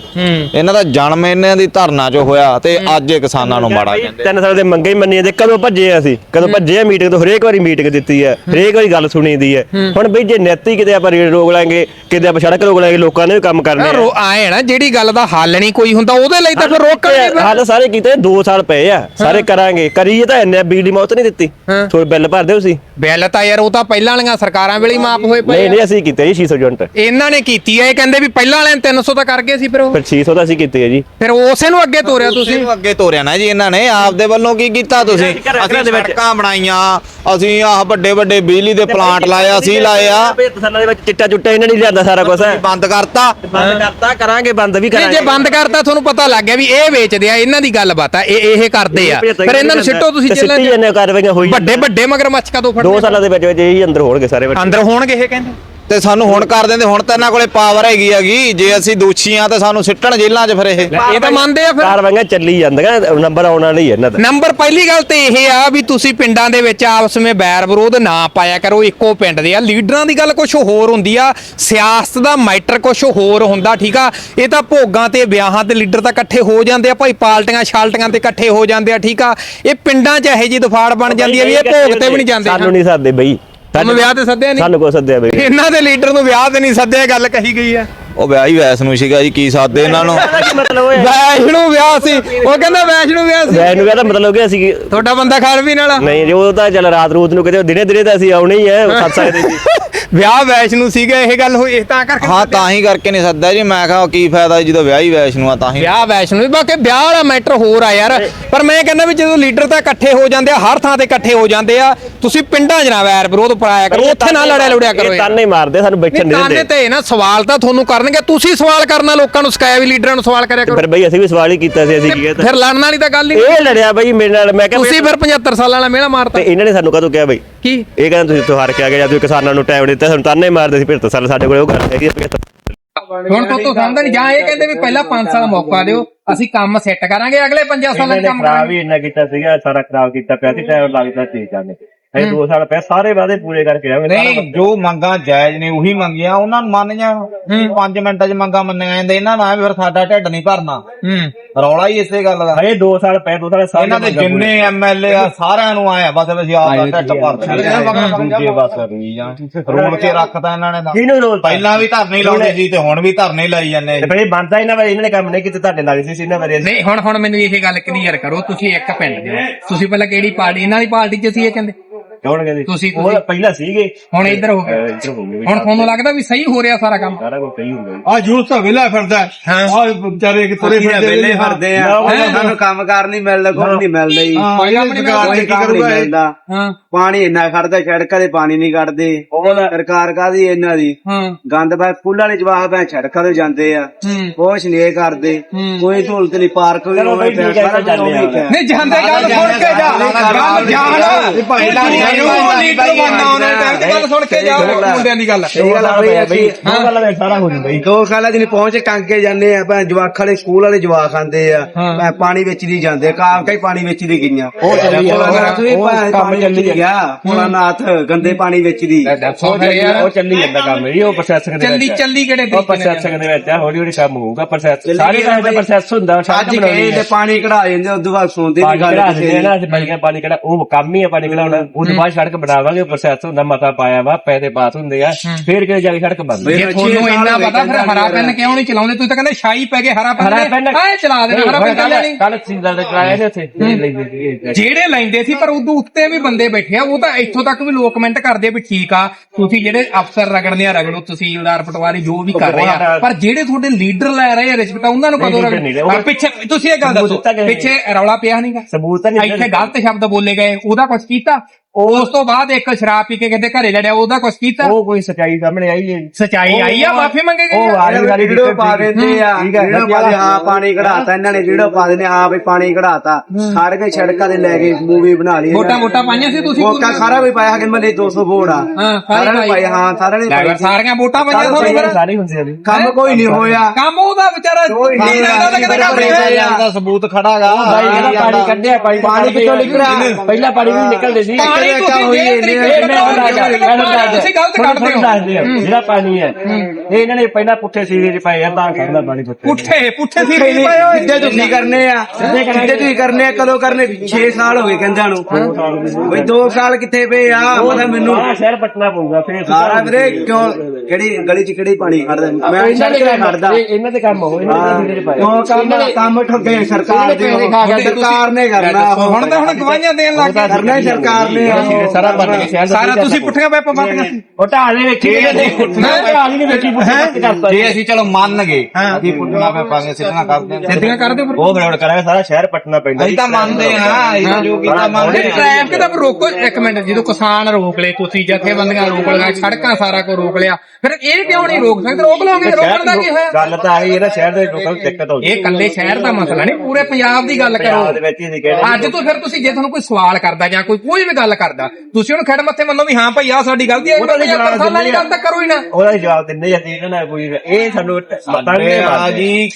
[SPEAKER 3] ਇਹਨਾਂ ਦਾ ਜਨਮ ਇਹਨਾਂ ਦੀ ਧਰਨਾ 'ਚ ਹੋਇਆ ਤੇ ਅੱਜ ਇਹ ਕਿਸਾਨਾਂ ਨੂੰ ਮਾੜਾ ਕਹਿੰਦੇ
[SPEAKER 2] ਤਿੰਨ ਸਾਲ ਦੇ ਮੰਗੇ ਹੀ ਮੰਨੀ ਜਾਂਦੇ ਕਦੋਂ ਭੱਜੇ ਆ ਅਸੀਂ? ਕਦੋਂ ਭੱਜੇ ਆ ਮੀਟਿੰਗ ਤੋਂ? ਹਰੇਕ ਵਾਰੀ ਮੀਟਿੰਗ ਦਿੱਤੀ ਹੈ ਹਰੇਕ ਵਾਰੀ ਗੱਲ ਸੁਣੀ ਦੀ ਹੈ। ਹੁਣ ਬਈ ਜੇ ਨੈਤੀ ਕਿਤੇ ਆਪਾਂ ਰੇਡ ਰੋਕ ਲਾਂਗੇ ਕਿਤੇ ਆਪਾਂ ਸੜਕ ਰੋਕ ਲਾਂਗੇ ਲੋਕਾਂ ਨੇ ਵੀ ਕੰਮ ਕਰਨੇ ਆ।
[SPEAKER 1] ਆਏ ਨਾ ਜਿਹੜੀ ਗੱਲ ਦਾ ਹੱਲ ਨਹੀਂ ਕੋਈ ਹੁੰਦਾ ਉਹਦੇ ਲਈ ਤਾਂ ਫਿਰ ਰੋਕਣਗੇ ਫਿਰ।
[SPEAKER 2] ਹਾਲ ਸਾਰੇ ਕੀਤੇ 2 ਸਾਲ ਪਏ ਆ ਸਾਰੇ ਕਰਾਂਗੇ। ਕਰੀਏ ਤਾਂ ਇੰਨੇ ਬਿਜਲੀ ਮੌਤ ਨਹੀਂ ਦਿੱਤੀ। ਥੋੜੇ ਬਿੱਲ ਭਰਦੇ ਹੋ ਤੁਸੀਂ?
[SPEAKER 1] ਬਿੱਲ ਤਾਂ ਯਾਰ ਉਹ ਤਾਂ ਪਹਿਲਾਂ ਵਾਲੀਆਂ ਸਰਕਾਰਾਂ ਵੇਲੇ ਮਾਪ ਹੋਏ ਪਏ
[SPEAKER 2] ਨਹੀਂ। ਨਹੀਂ ਅਸੀਂ ਕੀਤੇ ਜੀ 600 ਯੂਨਿਟ
[SPEAKER 1] ਇਹਨਾਂ ਨੇ ਕੀਤੀ ਹੈ ਇਹ ਕਹਿੰਦੇ ਵੀ ਪਹਿਲਾਂ ਵਾਲਿਆਂ ਨੇ 300 ਤਾਂ ਕਰ ਗਏ ਸੀ ਫਿਰ ਉਹ
[SPEAKER 2] ਫਿਰ 600 ਤਾਂ ਅਸੀਂ ਕੀਤੇ ਹੈ ਜੀ
[SPEAKER 1] ਫਿਰ ਉਸੇ ਨੂੰ ਅੱਗੇ ਤੋਰਿਆ ਤੁਸੀਂ
[SPEAKER 3] ਤੁਸੀਂ ਅੱਗੇ ਤੋਰਿਆ ਨਾ ਜੀ ਇਹਨਾਂ ਨੇ ਆਪਦੇ ਵੱਲੋਂ ਕੀ ਕੀਤਾ ਤੁਸੀਂ ਅਸੀਂ
[SPEAKER 2] ਦੇ ਵਿੱਚ-
[SPEAKER 3] ਸੜਕਾਂ ਬਣਾਈਆਂ ਅਸੀਂ ਆਹ ਵੱਡੇ ਵੱਡੇ ਬਿਜਲੀ ਦੇ ਪਲਾਂਟ ਲਾਏ ਅਸੀਂ ਲਾਏ ਆ
[SPEAKER 2] ਸਾਲਾਂ ਦੇ ਵਿੱਚ ਚਿੱਟਾ ਚੁੱਟਾ ਇਹਨਾਂ ਨੇ ਲਿਆਂਦਾ ਸਾਰਾ ਕੁਝ
[SPEAKER 3] ਬੰਦ ਕਰਤਾ
[SPEAKER 2] ਬੰਦ ਕਰਤਾ ਕਰਾਂਗੇ ਬੰਦ ਵੀ ਕਰਾਂਗੇ
[SPEAKER 1] ਜੇ ਬੰਦ ਕਰਤਾ ਤੁਹਾਨੂੰ ਪਤਾ ਲੱਗ ਗਿਆ ਵੀ ਇਹ ਵੇਚਦੇ ਆ ਇਹਨਾਂ ਦੀ ਗੱਲਬਾਤ ਆ ਇਹ ਇਹ ਕਰਦੇ ਆ ਫਿਰ ਇਹਨਾਂ ਨੂੰ ਸਿੱਟੋ ਤੁਸੀਂ
[SPEAKER 2] ਤੇ
[SPEAKER 1] ਜੇਲ੍ਹਾਂ 'ਚ
[SPEAKER 2] ਕਾਰਵਾਈਆਂ ਹੋਈ
[SPEAKER 1] ਵੱਡੇ ਵੱਡੇ ਮਗਰਮੱਛ ਕਦੋਂ
[SPEAKER 2] ਦੋ
[SPEAKER 1] ਫੜਦੇ
[SPEAKER 2] ਸਾਲਾਂ ਦੇ ਵਿੱਚ ਵਿੱਚ ਇਹ ਅੰਦਰ ਹੋਣਗੇ ਸਾਰੇ ਬੱਚੇ
[SPEAKER 1] ਅੰਦਰ ਹੋਣਗੇ ਇਹ ਕਹਿੰਦੇ?
[SPEAKER 3] ਤੇ ਸਾਨੂੰ ਹੁਣ ਕਰ ਦਿੰਦੇ ਹੁਣ ਤਾਂ ਇਹਨਾਂ ਕੋਲੇ ਪਾਵਰ ਹੈਗੀ ਹੈਗੀ। ਜੇ ਅਸੀਂ ਦੋਸ਼ੀ ਆ ਤਾਂ ਸਾਨੂੰ ਸਿੱਟਣ ਜੇਲ੍ਹਾਂ 'ਚ ਫਿਰ ਇਹ।
[SPEAKER 1] ਇਹ ਤਾਂ ਮੰਨਦੇ ਆ ਫਿਰ।
[SPEAKER 2] ਕਾਰਵਾਈਆਂ ਚੱਲੀ ਜਾਂਦੀਆਂ ਨੰਬਰ ਆਉਣ ਵਾਲੀ ਹੈ ਇਹਨਾਂ ਦਾ।
[SPEAKER 1] ਨੰਬਰ ਪਹਿਲੀ ਗੱਲ ਤੇ ਇਹ ਆ ਵੀ ਤੁਸੀਂ ਪਿੰਡਾਂ ਦੇ ਵਿੱਚ ਆਪਸ ਵਿੱਚ ਬੈਰ ਵਿਰੋਧ ਨਾ ਪਾਇਆ ਕਰੋ ਇੱਕੋ ਪਿੰਡ ਦੇ ਆ। ਲੀਡਰਾਂ ਦੀ ਗੱਲ ਕੁਝ ਹੋਰ ਹੁੰਦੀ ਆ ਸਿਆਸਤ ਦਾ ਮੈਟਰ ਕੁਝ ਹੋਰ ਹੁੰਦਾ ਠੀਕ ਆ? ਇਹ ਤਾਂ ਭੋਗਾਂ ਤੇ ਵਿਆਹਾਂ ਤੇ ਲੀਡਰ ਤਾਂ ਇਕੱਠੇ ਹੋ ਜਾਂਦੇ ਆ ਭਾਈ ਪਾਰਟੀਆਂ ਛਾਲਟੀਆਂ ਤੇ ਇਕੱਠੇ ਹੋ ਜਾਂਦੇ ਆ ਠੀਕ ਆ? ਇਹ ਪਿੰਡਾਂ 'ਚ ਇਹੋ ਜੀ ਦਫਾੜ ਬਣ ਜਾਂਦੀ ਆ ਵੀ ਇਹ ਭੋਗ ਤੇ ਵੀ ਨਹੀਂ ਜਾਂਦੇ
[SPEAKER 2] ਸਾਨੂੰ ਨਹੀਂ ਸੱਦਦੇ ਬਈ।
[SPEAKER 1] ਤੁਹਾਨੂੰ ਵਿਆਹ ਤੇ ਸੱਦਿਆ ਨਹੀਂ?
[SPEAKER 2] ਸਾਨੂੰ ਕੋ ਸੱਦਿਆ ਬਈ
[SPEAKER 1] ਇਹਨਾਂ ਦੇ ਲੀਡਰ ਨੂੰ ਵਿਆਹ ਤੇ ਨਹੀਂ ਸੱਦਿਆ ਗੱਲ ਕਹੀ ਗਈ ਆ
[SPEAKER 3] ਉਹ ਵਿਆਹ ਹੀ ਵੈਸ ਨੂੰ ਸੀਗਾ ਜੀ ਕੀ ਸਾਦੇ ਇਹਨਾਂ ਨੂੰ?
[SPEAKER 2] ਕੀ ਮਤਲਬ ਹੋਇਆ?
[SPEAKER 1] ਵੈਸ਼ਨੂ ਵਿਆਹ ਸੀ। ਉਹ ਕਹਿੰਦਾ ਵੈਸ਼ਨੂ ਵਿਆਹ ਸੀ।
[SPEAKER 2] ਵੈਨ ਨੂੰ ਕਹਿੰਦਾ ਮਤਲਬ ਕਿ ਅਸੀਂ
[SPEAKER 1] ਤੁਹਾਡਾ ਬੰਦਾ ਖਾਣ ਪੀਣ ਵਾਲਾ
[SPEAKER 2] ਨਹੀਂ ਜੋ ਤਾਂ ਚੱਲ ਰਾਤ ਰੂਤ ਨੂੰ ਕਿਤੇ ਦਿਨੇ ਦਿਨੇ ਤਾਂ ਅਸੀਂ ਆਉਣੇ ਹੀ ਹੈ ਸੱਦ ਸਕਦੇ ਸੀ।
[SPEAKER 1] ਵਿਆਹ ਵੈਸ਼ਨੂ ਸੀਗਾ ਇਹ ਗੱਲ ਹੋਈ ਇਹ ਤਾਂ ਕਰਕੇ
[SPEAKER 3] ਹਾਂ ਤਾਂ ਹੀ ਕਰਕੇ ਨਹੀਂ ਸੱਦਿਆ ਜੀ। ਮੈਂ ਕਿਹਾ ਕੀ ਫਾਇਦਾ ਜਦੋਂ ਵਿਆਹ ਹੀ ਵੈਸ ਨੂੰ ਆ ਤਾਂ ਹੀ।
[SPEAKER 1] ਵਿਆਹ ਵੈਸ਼ਨੂ ਬਾਕੀ ਵਿਆਹ ਵਾਲਾ ਮੈਟਰ ਹੋਰ ਆ ਯਾਰ। ਪਰ ਮੈਂ ਕਹਿੰਦਾ ਵੀ ਜਦੋਂ ਲੀਡਰ ਤਾਂ ਇਕੱਠੇ ਹੋ ਜਾਂਦੇ ਆ ਹਰ ਥਾਂ ਤੇ ਇਕੱਠੇ ਹੋ ਜਾਂਦੇ ਆ ਤੁਸੀਂ ਪਿੰਡਾਂ 'ਚ ਨਾ ਵੈਰ ਵਿਰੋਧ ਪੜਾਇਆ ਕਰੋ ਉੱਥੇ ਨਾ ਲੜਿਆ ਲੁੜਿਆ ਕਰੋ
[SPEAKER 2] ਇਹ। ਤਾਨੇ ਮਾਰਦੇ ਸਾਨੂੰ ਬੈਠਣ
[SPEAKER 1] ਨਹੀਂ ਤਾਨੇ
[SPEAKER 2] ਦਿੰਦੇ।
[SPEAKER 1] ਤੇ ਨਾ ਸਵਾਲ ਤਾਂ ਤੁਹਾਨੂੰ ਕਰਨਗੇ ਤੁਸੀਂ ਸਵਾਲ ਕਰਨਾ ਲੋਕਾਂ ਨੂੰ ਸਿਖਾਇਆ ਵੀ ਲੀਡਰਾਂ ਨੂੰ ਸਵਾਲ ਕਰਿਆ ਕਰੋ।
[SPEAKER 2] ਫਿਰ ਬਈ ਅਸੀਂ ਵੀ ਸਵਾਲ ਹੀ ਕੀਤਾ ਸੀ ਅਸੀਂ ਕੀ
[SPEAKER 1] ਤੇ
[SPEAKER 2] ਕੀਤਾ?
[SPEAKER 1] ਫਿਰ ਲੜਨ ਵਾਲੀ ਤਾਂ ਗੱਲ ਹੀ ਨਹੀਂ।
[SPEAKER 2] ਇਹ ਲੜਿਆ ਬਈ ਮੇਰੇ ਨਾਲ ਮੈਂ ਕਿਹਾ
[SPEAKER 1] ਤੁਸੀਂ ਫਿਰ 75 ਸਾਲਾਂ ਵਾਲਾ ਮੇਲਾ
[SPEAKER 2] ਤੇ
[SPEAKER 1] ਮਾਰਤਾ
[SPEAKER 2] ਇਹਨਾਂ ਨੇ ਸਾਨੂੰ ਕਦੋਂ ਕਿਹਾ ਬਈ?
[SPEAKER 1] ਕੀ?
[SPEAKER 2] ਇਹ ਕਹਿੰਦੇ ਤੁਸੀਂ ਤੁਹਾਰ ਕੇ ਆ ਗਏ ਜਾਂ ਤੁਸੀਂ ਕਿਸਾਨਾਂ ਨੂੰ ਟਾਈਮ ਦਿੱਤਾ ਸਾਨੂੰ ਤਾਨੇ ਮਾਰਦੇ ਸੀ ਫਿਰ ਤਾਂ ਸਾਲ ਸਾਡੇ ਕੋਲੇ ਉਹ ਗੱਲ ਹੈਗੀ ਆ,
[SPEAKER 1] ਹੁਣ ਤੋਂ ਤੋਂ ਸਮਝਦਾ ਨਹੀਂ ਜਾਂ ਇਹ ਕਹਿੰਦੇ ਵੀ ਪਹਿਲਾਂ 5 ਸਾਲ ਮੌਕਾ ਦਿਓ ਅਸੀਂ ਕੰਮ ਸੈੱਟ ਕਰਾਂਗੇ ਅਗਲੇ 5 ਸਾਲਾਂ 'ਚ ਕੰਮ ਕਰਾਂਗੇ।
[SPEAKER 2] ਵੀ ਇੰਨਾ ਕੀਤਾ ਸੀਗਾ ਸਾਰਾ ਖਰਾਬ ਕੀਤਾ ਪਿਆ ਸੀ ਟਾਈਮ ਲੱਗਦਾ ਚੀਜ਼ਾਂ ਨੇ ਅਸੀਂ ਦੋ ਸਾਲ ਪਹਿਲਾਂ ਸਾਰੇ ਵਾਅਦੇ ਪੂਰੇ ਕਰਕੇ ਆਏ
[SPEAKER 3] ਨਹੀਂ ਜੋ ਮੰਗਾਂ ਜਾਇਜ਼ ਨੇ ਉਹੀ ਮੰਗੀਆਂ ਉਹਨਾਂ ਨੂੰ ਮੰਨ ਜਾ 5 ਮਿੰਟਾਂ 'ਚ ਮੰਗਾਂ ਮੰਨੀਆਂ ਜਾਂਦੇ ਇਹਨਾਂ ਨਾਲ ਫਿਰ ਸਾਡਾ ਢਿੱਡ ਨਹੀਂ ਭਰਨਾ।
[SPEAKER 1] ਹੂੰ।
[SPEAKER 3] ਰੌਲਾ ਹੀ ਇਸੇ ਗੱਲ ਦਾ।
[SPEAKER 2] ਹਏ 2 ਸਾਲ ਪੈ 2 ਸਾਲ ਸਾਰੇ
[SPEAKER 3] ਇਹਨਾਂ ਦੇ ਜਿੰਨੇ ਐਮਐਲਏ ਆ ਸਾਰਿਆਂ ਨੂੰ ਆਇਆ ਬਸ ਅਸੀਂ ਆਪ ਦਾ ਢਿੱਡ ਭਰ ਦੂਜੇ ਬਸ ਰੋਈ ਜਾਂ ਰੋਲ ਕੇ ਰੱਖਤਾ ਇਹਨਾਂ ਨੇ ਤਾਂ।
[SPEAKER 2] ਕਿਹਨੂੰ ਰੋਲ
[SPEAKER 3] ਪਹਿਲਾਂ ਵੀ ਧਰਨੇ ਹੀ ਲਾਉਂਦੇ ਸੀ ਤੇ ਹੁਣ ਵੀ ਧਰਨੇ ਹੀ ਲਾਈ ਜਾਂਦੇ
[SPEAKER 2] ਤੇ ਇਹ ਬੰਦਾ ਇਹਨਾਂ ਵਾਰ ਇਹਨਾਂ ਨੇ ਕੰਮ ਨਹੀਂ ਕੀਤੇ ਤੁਹਾਡੇ ਲੱਗਦੇ ਸੀ ਇਹਨਾਂ ਬਾਰੇ।
[SPEAKER 1] ਨਹੀਂ ਹੁਣ ਹੁਣ ਮੈਨੂੰ ਇਹ ਗੱਲ ਕਲੀਅਰ ਕਰੋ ਤੁਸੀਂ ਇੱਕ ਪਿੰਡ ਦੇ ਹੋ। ਤੁਸੀਂ ਪਹਿਲਾਂ ਕਿਹੜੀ ਪਾਰਟੀ ਇਹਨਾਂ ਦੀ ਪਾਰਟੀ 'ਚ ਸੀ ਇਹ ਕਹਿੰਦੇ?
[SPEAKER 2] ਕੌਣ ਕਹਿੰਦੇ?
[SPEAKER 1] ਤੁਸੀਂ-
[SPEAKER 2] ਉਹ
[SPEAKER 1] ਤੁਸੀਂ-
[SPEAKER 2] ਪਹਿਲਾਂ ਸੀਗੇ।
[SPEAKER 1] ਹੁਣ ਇੱਧਰ ਹੋ ਗਏ।
[SPEAKER 2] ਇੱਧਰ ਹੋ ਗਏ
[SPEAKER 1] ਹੁਣ ਤੁਹਾਨੂੰ ਲੱਗਦਾ ਵੀ ਸਹੀ ਹੋ ਰਿਹਾ ਸਾਰਾ ਕੰਮ?
[SPEAKER 2] ਸਾਰਾ ਕੁਝ ਸਹੀ ਹੁੰਦਾ ਜੀ।
[SPEAKER 5] ਆ ਜੂਸ ਤਾਂ ਵਿਲਾ ਫਿਰਦਾ
[SPEAKER 1] ਹਾਂ।
[SPEAKER 5] ਆ ਵਿਚਾਰੇ ਕਿ ਤੁਰੇ ਫਿਰਦੇ
[SPEAKER 6] ਵਿਹਲੇ ਫਿਰਦੇ ਆ।
[SPEAKER 5] ਹਾਂ।
[SPEAKER 6] ਸਾਨੂੰ ਕੰਮ ਕਾਰ ਨਹੀਂ ਮਿਲਦਾ ਕੁਝ ਨਹੀਂ ਮਿਲਦਾ ਜੀ।
[SPEAKER 5] ਹਾਂ
[SPEAKER 1] ਕੋਈ ਨੀ
[SPEAKER 5] ਸਰਕਾਰ
[SPEAKER 6] ਕੋਈ
[SPEAKER 5] ਨੇ ਕੀ
[SPEAKER 6] ਕੰਮ ਨਹੀਂ
[SPEAKER 5] ਕਰੂਗਾ ਇਹ?
[SPEAKER 6] ਮਿਲਦਾ।
[SPEAKER 1] ਹਾਂ।
[SPEAKER 6] ਪਾਣੀ ਇੰਨਾ ਖੜਦਾ ਸੜਕਾਂ ਦੇ ਪਾਣੀ ਨਹੀਂ ਕੱਢਦੇ। ਸਰਕਾਰ ਕਾਦੀ ਇਹਨਾਂ ਦੀ?
[SPEAKER 1] ਹਾਂ।
[SPEAKER 6] ਗੰਦ ਪਾ ਫੁੱਲ ਵਾਲੇ ਜਵਾਬ ਭੈ ਸੜਕਾਂ ਤੇ ਜਾਂਦੇ ਆ।
[SPEAKER 1] ਹੂੰ।
[SPEAKER 6] ਕੁਛ ਨਹੀਂ ਕਰਦੇ। ਕੋਈ ਸਹੂਲਤ ਨਹੀਂ ਪਾਰਕ ਵੀ ਹੋਵੇ
[SPEAKER 2] ਬਈ ਹੈ,
[SPEAKER 6] ਸਾਰਾ ਹੈ।
[SPEAKER 1] ਨਹੀਂ ਜਾਂਦੇ ਗੱਲ ਸੁਣ ਕੇ ਜਾ। ਗੱਲ ਜਾਣ।
[SPEAKER 5] ਇਹ ਭਾਈ ਭਾਈ
[SPEAKER 1] ਲੀਡਰ ਬਣਨਾ ਉਹਨੇ ਟਾਈਮ ਤੇ ਗੱਲ ਸੁਣ ਕੇ ਜਾ ਮੁੰਡਿਆਂ ਦੀ ਗੱਲ।
[SPEAKER 6] ਸਹੀ ਗੱਲ ਆ ਬਈ ਅਸੀਂ
[SPEAKER 2] ਦੋ ਗੱਲਾਂ ਵਿੱਚ ਸਾਰਾ ਹੋ ਜਾਂਦਾ ਜੀ।
[SPEAKER 6] ਦੋ ਦੀ ਨਹੀਂ ਪਹੁੰਚ ਟਾਂਕੇ ਜਾਂਦੇ ਆ ਭੈਣ ਜਵਾਕ ਵਾਲੇ ਸਕੂਲ ਵਾਲੇ ਜਵਾਕ ਆਂਦੇ ਆ ਭੈਣ ਪਾਣੀ ਵਿੱਚ ਨਹੀਂ ਜਾਂਦੇ ਕਾਫ ਕਈ ਪਾਣੀ ਵਿੱਚ ਨਹੀਂ ਗਈਆਂ। ਉਹ
[SPEAKER 2] ਚੱਲੀ ਆ, ਉਹ ਕੰਮ ਚੱਲੀ।
[SPEAKER 6] ਗਿਆ ਭੋਲਾਨਾਥ ਗੰਦੇ ਪਾਣੀ ਵਿੱਚ ਦੀ।
[SPEAKER 2] ਉਹ ਚੱਲੀ ਜਾਂਦਾ ਕੰਮ ਜੀ ਉਹ ਪ੍ਰੋਸੈਸਿੰਗ ਦੇ
[SPEAKER 1] ਚੱਲੀ ਚੱਲੀ ਕਿਹੜੇ
[SPEAKER 2] ਉਹ ਪ੍ਰੋਸੈਸਿੰਗ ਦੇ ਵਿੱਚ ਆ ਹੌਲੀ ਹੌਲੀ ਕੰਮ ਹੋਊਗਾ ਪ੍ਰੋਸੈਸ ਸਾਰੇ ਕੰਮ ਦਾ। ਪ੍ਰੋਸੈਸ ਹੁੰਦਾ
[SPEAKER 6] ਅੱਜ ਤੇ ਪਾਣੀ ਕਢਾ ਜਾਂਦੇ ਉਦੋਂ ਬਾਅਦ ਸੁਣਦੇ
[SPEAKER 2] ਪਾਣੀ
[SPEAKER 6] ਨਹੀਂ ਗੱਲ ਕਿਸੇ
[SPEAKER 2] ਪਾਣੀ ਕਢਾ ਉਹ ਕੰਮ ਹੀ ਆ ਪਾਣੀ ਕਢਾਉਣਾ ਉਹ ਬਾਅਦ ਸੜਕ ਬਣਾਵਾਂਗੇ ਪ੍ਰੋਸੈਸ ਹੁੰਦਾ ਮਤਾ ਪਾਇਆ ਵਾ ਪੈਸੇ ਪਾਸ ਹੁੰਦੇ ਆ ਫਿਰ ਕਿਤੇ ਜਾ ਕੇ ਸੜਕ ਬਣਦੀ?
[SPEAKER 1] ਜੇ ਤੁਹਾਨੂੰ ਇੰਨਾ ਪਤਾ ਫਿਰ ਹਰਾ ਪੈਨ ਕਿਉਂ ਨਹੀਂ ਚਲਾਉਂਦੇ? ਤੁਸੀਂ ਤਾਂ ਕਹਿੰਦੇ ਸ਼ਾਈ ਪੈ ਗਏ ਹਰਾ ਪੈਨ ਆਏ ਚਲਾ ਦੇਣਾ ਹਰਾ ਪੈਨ ਚੱਲਿਆ ਨਹੀਂ
[SPEAKER 2] ਕੱਲ ਸੀਜ਼ਨ ਦੇ ਕਰਾਇਆ ਨੇ ਉੱਥੇ।
[SPEAKER 1] ਜਿਹੜੇ ਲੈਂਦੇ ਸੀ ਪਰ ਉਦੋਂ ਉੱਤੇ ਵੀ ਬੰਦੇ ਬੈਠੇ ਆ ਉਹ ਤਾਂ ਇੱਥੋਂ ਤੱਕ ਵੀ ਲੋਕ ਕਮੈਂਟ ਕਰਦੇ ਆ ਵੀ ਠੀਕ ਆ ਤੁਸੀਂ ਜਿਹੜੇ ਅਫਸਰ ਰਗੜਦੇ ਆ ਰਗੜੋ ਤਹਿਸੀਲਦਾਰ ਪਟਵਾਰੀ ਜੋ ਵੀ ਕਰ ਰਹੇ ਆ। ਪਰ ਜਿਹੜੇ ਤੁਹਾਡੇ ਲੀਡਰ ਲੈ ਰਹੇ ਆ ਰਿਸ਼ਵਤਾਂ ਉਹਨਾਂ ਨੂੰ ਕਦੋਂ ਰਗੜ ਪਿੱਛੇ ਤੁਸੀਂ ਇਹ ਗੱਲ ਦੱਸੋ ਪਿੱਛੇ ਰੌਲਾ ਪਿਆ ਨਹੀਂਗਾ
[SPEAKER 2] ਸਬੂਤ ਤਾਂ ਨਹੀਂ
[SPEAKER 1] ਇੱਥੇ ਗਲਤ ਸ਼ਬਦ ਬੋਲੇ ਗਏ ਉਹਦਾ ਕੁਝ ਕੀਤਾ? ਉਸ ਤੋਂ ਬਾਅਦ ਇੱਕ ਸ਼ਰਾਬ ਪੀ ਕੇ ਕਿਤੇ ਘਰੇ ਲੜਿਆ ਉਹਦਾ ਕੁਝ ਕੀਤਾ?
[SPEAKER 2] ਉਹ ਕੋਈ ਸਚਾਈ ਸਾਹਮਣੇ ਆਈ ਹੈ
[SPEAKER 1] ਸਚਾਈ ਆਈ ਆ ਮਾਫੀ ਮੰਗੇ ਗਏ
[SPEAKER 2] ਉਹ
[SPEAKER 1] ਆ।
[SPEAKER 2] ਆਲੀ ਵਾਲੀ
[SPEAKER 6] ਵੀਡੀਓ ਪਾ ਦਿੰਦੇ ਆ
[SPEAKER 2] ਠੀਕ ਹੈ,
[SPEAKER 6] ਵੀਡੀਓ ਪਾ ਦੇ ਹਾਂ ਪਾਣੀ ਕਢਾਤਾ ਇਹਨਾਂ ਨੇ ਵੀਡੀਓ ਪਾ ਦਿੰਦੇ ਹਾਂ ਵੀ ਪਾਣੀ ਕਢਾਤਾ। ਸਾਰੇ ਕੇ ਸੜਕਾਂ ਤੇ ਲੈ ਕੇ ਮੂਵੀ ਬਣਾ ਲਈ
[SPEAKER 1] ਵੋਟਾਂ ਵੋਟਾਂ ਪਾਈਆਂ ਸੀ ਤੁਸੀਂ
[SPEAKER 6] ਵੋਟਾਂ ਸਾਰਾ ਵੀ ਪਾਇਆ ਕਿ ਮੱਲੇ 200 ਵੋਟ ਆ।
[SPEAKER 1] ਹਾਂ, ਸਾਰੇ
[SPEAKER 6] ਸਾਰਿਆਂ ਨੇ
[SPEAKER 1] ਪਾਈ।
[SPEAKER 6] ਪਾਈ ਹਾਂ ਸਾਰਿਆਂ ਨੇ
[SPEAKER 1] ਲੈ
[SPEAKER 6] ਪਾਈ
[SPEAKER 1] ਸਾਰੀਆਂ ਵੋਟਾਂ ਪਾਈਆਂ ਤੁਹਾਨੂੰ ਫਿਰ
[SPEAKER 2] ਸਾਰੇ ਹੁੰਦੇ ਆ ਜੀ।
[SPEAKER 6] ਕੰਮ ਕੋਈ ਨਹੀਂ ਹੋਇਆ।
[SPEAKER 1] ਕੰਮ ਉਹਦਾ ਵਿਚਾਰਾ
[SPEAKER 6] ਕੋਈ ਨਹੀਂ
[SPEAKER 1] ਰਹਿੰਦਾ ਤਾਂ ਕਿਤੇ ਕੰਮ ਨਹੀਂ
[SPEAKER 6] ਹੋਇਆ।
[SPEAKER 3] ਦਾ ਸਬੂਤ ਖੜਾਗਾ।
[SPEAKER 2] ਭਾਈ ਇਹਦਾ ਪਾਣੀ ਕੱਢਿਆ ਪਾਣੀ
[SPEAKER 6] ਪਾਣੀ ਕਿੱਥੋਂ ਨਿਕਲਿਆ?
[SPEAKER 2] ਪਹਿਲਾਂ ਪਾਣੀ ਵੀ ਨਿਕਲਦੇ ਸੀ।
[SPEAKER 1] ਪਾਣੀ ਤੁਸੀਂ ਜੇ ਤਰੀਕੇ ਨਾਲ। ਤੁਸੀਂ ਗਲਤ ਕੱਢਦੇ ਹੋ।
[SPEAKER 2] ਆ, ਜਿਹੜਾ ਪਾਣੀ ਹੈ। ਇਹ ਇਹਨਾਂ ਨੇ ਪਹਿਲਾਂ ਪੁੱਠੇ ਸੀਰੇ ਚ ਪਾਏ ਆ ਤਾਂ ਖੜਦਾ ਪਾਣੀ ਪੁੱਠੇ।
[SPEAKER 1] ਪੁੱਠੇ ਪੁੱਠੇ ਸੀ ਪਏ ਹੋਏ।
[SPEAKER 6] ਸਿੱਧੇ ਤੁਸੀਂ ਕਰਨੇ ਆ ਸਿੱਧੇ ਤੁਸੀਂ ਕਰਨੇ ਆ ਕਦੋਂ ਕਰਨੇ? 6 ਸਾਲ ਹੋ ਗਏ ਕਹਿੰਦਿਆਂ ਨੂੰ। ਬਈ 2 ਸਾਲ ਕਿੱਥੇ ਪਏ ਆ? ਮਤਲਬ ਮੈਨੂੰ।
[SPEAKER 2] ਆਹ ਸ਼ਹਿਰ ਪਟਨਾ ਪਊਗਾ ਫਿਰ
[SPEAKER 6] ਸਾਰਾ ਵੀਰੇ ਕਿਉਂ? ਕਿਹੜੀ ਗਲੀ ਚ ਕਿਹੜੀ ਪਾਣੀ ਖੜਦਾ? ਮੈਂ
[SPEAKER 2] ਇਹਨਾਂ ਦੇ
[SPEAKER 6] ਖੜਦਾ।
[SPEAKER 2] ਇਹ- ਇਹਨਾਂ ਦੇ ਕੰਮ ਹੋ ਇਹਨਾਂ ਦੇ ਸੀਰੇ
[SPEAKER 6] ਉਹ ਕੰਮ ਕੰਮ ਠੱਗੇ ਸਰਕਾਰ ਦੇ ਸਰਕਾਰ ਨੇ ਕਰਨਾ।
[SPEAKER 1] ਹੁਣ ਤਾਂ ਹੁਣ ਗਵਾਹੀਆਂ ਦੇਣ ਲੱਗ ਗਏ।
[SPEAKER 6] ਕਰਨਾ ਸਰਕਾਰ ਨੇ।
[SPEAKER 2] ਸੀਗੇ ਸਾਰਾ ਬੰਦ ਕੇ ਸ਼ਹਿਰ
[SPEAKER 1] ਸਾਰਾ ਤੁਸੀਂ ਪੁੱਠੀਆਂ ਪੈਪਾਂ ਪਾਤੀਆਂ
[SPEAKER 2] ਉਹ ਢਾਲ ਦੇ ਵੇਖੀ ਮੈਂ ਢਾਲ ਹੀ ਨਹੀਂ ਵੇਖੀ ਪੁੱਠੀ ਕਰਤਾ
[SPEAKER 4] ਜੇ ਅਸੀਂ ਚਲੋ ਮੰਨ ਗਏ ਅਸੀਂ ਪੁੱਟਣਾ ਪੈ ਪਾਗੇ ਸਿੱਧਣਾ ਕਰਦੇ
[SPEAKER 1] ਸਿੱਧੀਆਂ ਕਰਦੇ
[SPEAKER 2] ਉਹ ਫਰੋਡ ਕਰਾਂਗੇ ਸਾਰਾ ਸ਼ਹਿਰ ਪਟਣਾ ਪੈਂਦਾ
[SPEAKER 4] ਅਸੀਂ ਤਾਂ ਮੰਨਦੇ ਹਾਂ ਤਾਂ ਜੋ ਕੀਤਾ ਮੰਨਦੇ ਹਾਂ।
[SPEAKER 1] ਟ੍ਰੈਫਿਕ ਦਾ ਰੋਕੋ ਇੱਕ ਮਿੰਟ ਜਦੋਂ ਕਿਸਾਨ ਰੋਕ ਲਏ ਤੁਸੀਂ ਜਥੇਬੰਦੀਆਂ ਰੋਕ ਲਈਆਂ ਸੜਕਾਂ ਸਾਰਾ ਕੋ ਰੋਕ ਲਿਆ। ਫਿਰ ਇਹ ਕਿਉਂ ਨਹੀਂ ਰੋਕ ਸਕਦੇ? ਰੋਕ ਲਓਗੇ ਰੋਕਣ ਦਾ ਕੀ ਹੋਇਆ?
[SPEAKER 2] ਗੱਲ ਤਾਂ ਆਈ ਹੈ ਨਾ ਸ਼ਹਿਰ ਦੇ ਲੋਕਾਂ ਨੂੰ ਦਿੱਕਤ ਹੋ
[SPEAKER 1] ਇਹ ਇਕੱਲੇ ਸ਼ਹਿਰ ਦਾ ਮਸਲਾ ਨਹੀਂ ਪੂਰੇ ਪੰਜਾਬ ਦੀ ਗੱਲ ਕਰੋ। ਅੱਜ ਤੋਂ ਫਿਰ ਤੁਸੀਂ ਜੇ ਤੁਹਾਨੂੰ ਕੋਈ ਸਵਾਲ ਕਰਦਾ ਜਾਂ ਕੋਈ ਕੋਈ ਵੀ ਗੱਲ ਕਰਦਾ। ਤੁਸੀਂ ਉਹਨੂੰ ਖੜ ਮੱਥੇ ਮੰਨੋ ਵੀ ਹਾਂ ਭਾਈ ਆਹ ਸਾਡੀ ਗਲਤੀ ਹੈ
[SPEAKER 2] ਉਹਦਾ ਵੀ ਜਵਾਬ ਦਿੰਦੇ
[SPEAKER 1] ਗੱਲ ਤਾਂ ਕਰੋ ਹੀ ਨਾ।
[SPEAKER 2] ਉਹਦਾ ਹੀ ਜਵਾਬ ਦਿੰਦੇ ਅਸੀਂ ਇਹਨਾਂ ਨਾਲ ਕੋਈ ਇਹ ਸਾਨੂੰ ਨਹੀਂ
[SPEAKER 4] ਆ ਜੀ।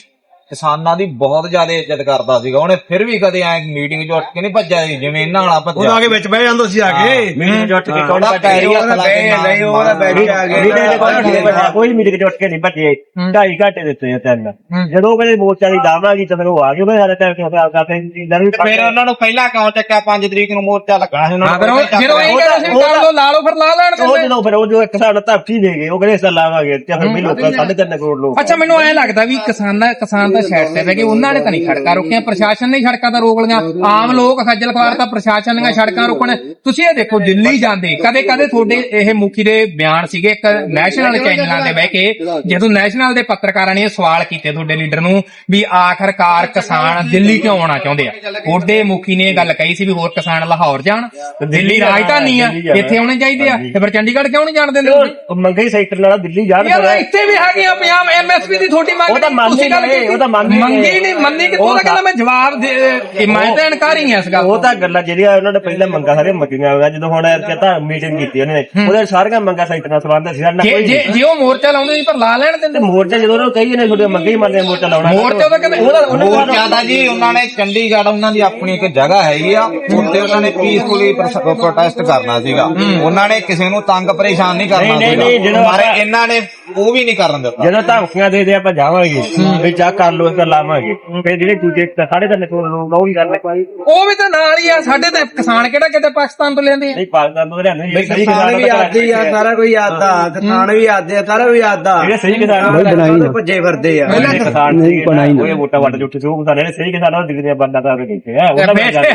[SPEAKER 4] ਕਿਸਾਨਾਂ ਦੀ ਬਹੁਤ ਜ਼ਿਆਦਾ ਇੱਜ਼ਤ ਕਰਦਾ ਸੀਗਾ। ਉਹਨੇ ਫਿਰ ਵੀ ਕਦੇ ਐ ਮੀਟਿੰਗ 'ਚ ਉੱਠ ਕੇ ਨਹੀਂ ਭੱਜਿਆ ਸੀ, ਜਿਵੇਂ ਇਹਨਾਂ ਵਾਲਾ ਭੱਜਿਆ।
[SPEAKER 5] ਉਹ ਆ ਕੇ ਵਿੱਚ ਬਹਿ ਜਾਂਦਾ ਸੀ ਆ ਕੇ।
[SPEAKER 2] ਮੀਟਿੰਗ ਜੁੱਟ ਕੇ ਕੌਣ
[SPEAKER 4] ਉਹਦਾ ਪੈਰੀ ਹੱਥ ਲਾ ਕੇ
[SPEAKER 6] ਬਹਿ ਨਹੀਂ ਉਹਦਾ ਬੈਠ ਆ ਗਿਆ।
[SPEAKER 2] ਮੀਟਿੰਗ ਦੇ ਕੌਣ ਭੱਜੇ ਕੋਈ ਮੀਟਿੰਗ ਜੁੱਟ ਕੇ ਨਹੀਂ ਭੱਜੇ। ਢਾਈ ਘੰਟੇ ਦਿੱਤੇ ਆ ਤਿੰਨ। ਜਦੋਂ ਕਦੇ ਮੋਰਚਾ ਦੀ ਦਾਵਾ ਗਈ ਤਾਂ ਫਿਰ ਉਹ ਆ ਗਏ। ਮੈਂ ਹਾਲੇ ਤੱਕ ਖਿਆਲ ਕਰਦੇ ਇੰਦਰ ਵੀ
[SPEAKER 4] ਫਿਰ ਉਹਨਾਂ ਨੂੰ ਪਹਿਲਾਂ ਕਿਉਂ ਚੱਕਿਆ? 5 ਤਰੀਕ ਨੂੰ ਮੋਰਚਾ ਲੱਗਣਾ ਸੀ ਉਹਨਾਂ
[SPEAKER 1] ਹਾਂ ਫਿਰ ਉਹ ਇਹ ਕਹਿੰਦੇ ਸੀ ਕਰ ਲਓ ਲਾ ਲਓ ਫਿਰ ਲਾ ਲੈਣ
[SPEAKER 2] ਉਹ ਜਦੋਂ ਫਿਰ ਉਹ ਜੋ ਇੱਕ ਨਾਲ ਧਮਕੀ ਦੇ ਗਏ ਉਹ ਕਹਿੰਦੇ ਸਰ ਲਾਵਾਂਗੇ। ਤੇ ਫਿਰ ਵੀ ਲੋਕਾਂ ਸਾਢੇ ਤਿੰਨ ਕਰੋੜ ਲੋਕ
[SPEAKER 1] ਅੱਛਾ ਮੈਨੂੰ ਐ ਲੱਗਦਾ ਵੀ ਕਿਸਾਨਾਂ ਕਿਸਾਨ ਤਾਂ ਸਾਈਡ ਤੇ ਬਹਿ ਗਏ ਉਹਨਾਂ ਨੇ ਤਾਂ ਨਹੀਂ ਸੜਕਾਂ ਰੋਕੀਆਂ ਪ੍ਰਸ਼ਾਸਨ ਨੇ ਸੜਕਾਂ ਤਾਂ ਰੋਕ ਲਈਆਂ ਆਮ ਲੋਕ ਖੱਜਲ ਖਵਾਰ ਤਾਂ ਪ੍ਰਸ਼ਾਸਨ ਨੇ ਸੜਕਾਂ ਰੋਕਣ। ਤੁਸੀਂ ਇਹ ਦੇਖੋ ਦਿੱਲੀ ਜਾਂਦੇ ਕਦੇ ਕਦੇ ਤੁਹਾਡੇ ਇਹ ਮੁਖੀ ਦੇ ਬਿਆਨ ਸੀਗੇ ਇੱਕ ਨੈਸ਼ਨਲ ਚੈਨਲਾਂ ਤੇ ਬਹਿ ਕੇ ਜਦੋਂ ਨੈਸ਼ਨਲ ਦੇ ਪੱਤਰਕਾਰਾਂ ਨੇ ਇਹ ਸਵਾਲ ਕੀਤੇ ਤੁਹਾਡੇ ਲੀਡਰ ਨੂੰ ਵੀ ਆਖਰਕਾਰ ਕਿਸਾਨ ਦਿੱਲੀ ਕਿਉਂ ਆਉਣਾ ਚਾਹੁੰਦੇ ਆ? ਤੁਹਾਡੇ ਮੁਖੀ ਨੇ ਇਹ ਗੱਲ ਕਹੀ ਸੀ ਵੀ ਹੋਰ ਕਿਸਾਨ ਲਾਹੌਰ ਜਾਣ ਦਿੱਲੀ ਰਾਜਧਾਨੀ ਆ ਇੱਥੇ ਆਉਣੇ ਚਾਹੀਦੇ ਆ ਤੇ ਫਿਰ ਚੰਡੀਗੜ੍ਹ ਕਿਉਂ ਨਹੀਂ ਜਾਣ ਦਿੰਦੇ
[SPEAKER 2] ਮੰਗੇ ਸੈਕਟਰ ਨਾਲ ਦਿੱਲੀ ਜਾਣ
[SPEAKER 1] ਯਾਰ ਇੱਥੇ ਵੀ ਹੈਗੇ ਆ ਪੰਜਾਬ ਐਮਐਸਪੀ ਦੀ ਤੁਹਾਡੀ ਮੰਗ ਤੁਸੀਂ ਗੱਲ
[SPEAKER 2] ਨਹੀਂ,
[SPEAKER 1] ਕੀਤੀ।
[SPEAKER 2] ਤਾਂ ਮੰਨ ਹੀ ਨਹੀਂ।
[SPEAKER 1] ਮੰਗੀ ਨਹੀਂ ਮੰਨੀ ਕਿ
[SPEAKER 2] ਉਹ
[SPEAKER 1] ਉਹਦਾ ਕਹਿੰਦਾ ਮੈਂ ਜਵਾਬ ਦੇ ਇਹ ਮੈਂ ਤਾਂ ਇਨਕਾਰੀ ਹਾਂ ਇਸ ਗੱਲ
[SPEAKER 2] ਉਹ
[SPEAKER 1] ਤੋਂ
[SPEAKER 2] ਤਾਂ ਗੱਲਾਂ ਜਿਹੜੀਆਂ ਉਹਨਾਂ ਨੇ ਪਹਿਲਾਂ ਮੰਗਾ ਸਾਰੇ ਮੰਗੀਆਂ ਹੋਇਆ ਜਦੋਂ ਹੁਣ ਇਹ ਤਾਂ ਮੀਟਿੰਗ ਕੀਤੀ ਉਹਨੇ ਉਹਦੇ ਸਾਰੀਆਂ ਮੰਗਾ ਸੈਕਟਰ ਨਾਲ ਸੰਬੰਧ ਸੀ। ਸਾਡਾ
[SPEAKER 1] ਜੇ
[SPEAKER 2] ਕੋਈ
[SPEAKER 1] ਜੇ
[SPEAKER 2] ਨਹੀਂ।
[SPEAKER 1] ਜੇ ਉਹ ਮੋਰਚਾ ਲਾਉਂਦੇ ਸੀ ਪਰ ਲਾ ਲੈਣ ਦਿੰਦੇ।
[SPEAKER 2] ਤੇ ਮੋਰਚਾ ਜਦੋਂ ਉਹਨਾਂ ਕਹੀ ਨੇ ਤੁਹਾਡੇ ਮੰਗੇ ਹੀ ਮੰਨਦੇ ਆ ਮੋਰਚਾ ਲਾਉਣਾ।
[SPEAKER 1] ਮੋਰਚਾ ਤਾਂ ਕਹਿੰਦੇ
[SPEAKER 2] ਉਹਦਾ ਉਹਨੇ
[SPEAKER 4] ਮੋਰਚਾ ਦਾ ਜੀ ਉਹਨਾਂ ਨੇ ਚੰਡੀਗੜ੍ਹ ਉਹਨਾਂ ਦੀ ਆਪਣੀ ਇੱਕ ਜਗ੍ਹਾ ਹੈਗੀ ਆ। ਉੱਥੇ ਉਹਨਾਂ ਨੇ ਪੀਸਫੁਲੀ ਪ੍ਰੋਟੈਸਟ ਕਰਨਾ ਸੀਗਾ। ਉਹਨਾਂ ਨੇ ਕਿਸੇ ਨੂੰ ਤੰਗ ਪਰੇਸ਼ਾਨ ਨਹੀਂ ਕਰਨਾ
[SPEAKER 2] ਨਹੀਂ, ਨਹੀਂ,
[SPEAKER 4] ਸੀਗਾ।
[SPEAKER 2] ਆਪਾਂ-
[SPEAKER 4] ਇਹਨਾਂ ਨੇ ਉਹ ਵੀ ਨਹੀਂ ਕਰਨ ਦਿੱਤਾ
[SPEAKER 2] ਜਦੋਂ ਧਮਕੀਆਂ ਦੇ ਦੇ ਆਪਾਂ ਜਾਵਾਂਗੇ ਵੀ ਚਾ ਕਰ ਲੋ ਇਸ ਲਾਵਾਂਗੇ। ਫਿਰ ਜਿਹੜੇ ਦੂਜੇ ਸਾਢੇ ਤਿੰਨ ਕਰੋੜ ਲੋਕ ਉਹ ਵੀ ਕਰਨੇ
[SPEAKER 1] ਉਹ ਵੀ ਤਾਂ ਨਾਲ ਹੀ ਆ ਸਾਡੇ ਤਾਂ ਕਿਸਾਨ ਕਿਹੜਾ ਕਿਤੇ ਪਾਕਿਸਤਾਨ ਤੋਂ ਲੈਂਦੇ ਆ?
[SPEAKER 2] ਨਹੀਂ ਪਾਕਿਸਤਾਨ ਤੋਂ ਹਰਿਆਣਾ ਜਿਹੜੇ ਸਹੀ
[SPEAKER 6] ਕਿਸਾਨ ਵੀ ਆਦੇ ਆ ਸਾਰਾ ਕੋਈ ਆਦਾ ਕਿਸਾਨ ਵੀ ਆਦੇ ਆ ਸਾਰਾ ਵੀ ਆਦਾ।
[SPEAKER 2] ਜਿਹੜੇ ਸਹੀ ਕਿਸਾਨ
[SPEAKER 5] ਨਾ।
[SPEAKER 6] ਭੱਜੇ ਫਿਰਦੇ ਆ।
[SPEAKER 2] ਜਿਹੜੇ ਕਿਸਾਨ
[SPEAKER 5] ਨਹੀਂ ਬਣਾਈ ਨਾ।
[SPEAKER 2] ਉਹ ਵੋਟਾਂ ਵੱਟ ਜੁੱਠੇ ਸੀ ਉਹ ਕਿਸਾਨ ਜਿਹੜੇ ਸਹੀ ਕਿਸਾਨ ਉਹ ਦਿਖਦੇ ਬੰਦਾ ਤਾਂ ਉਹਦੇ ਕੀਤੇ ਆ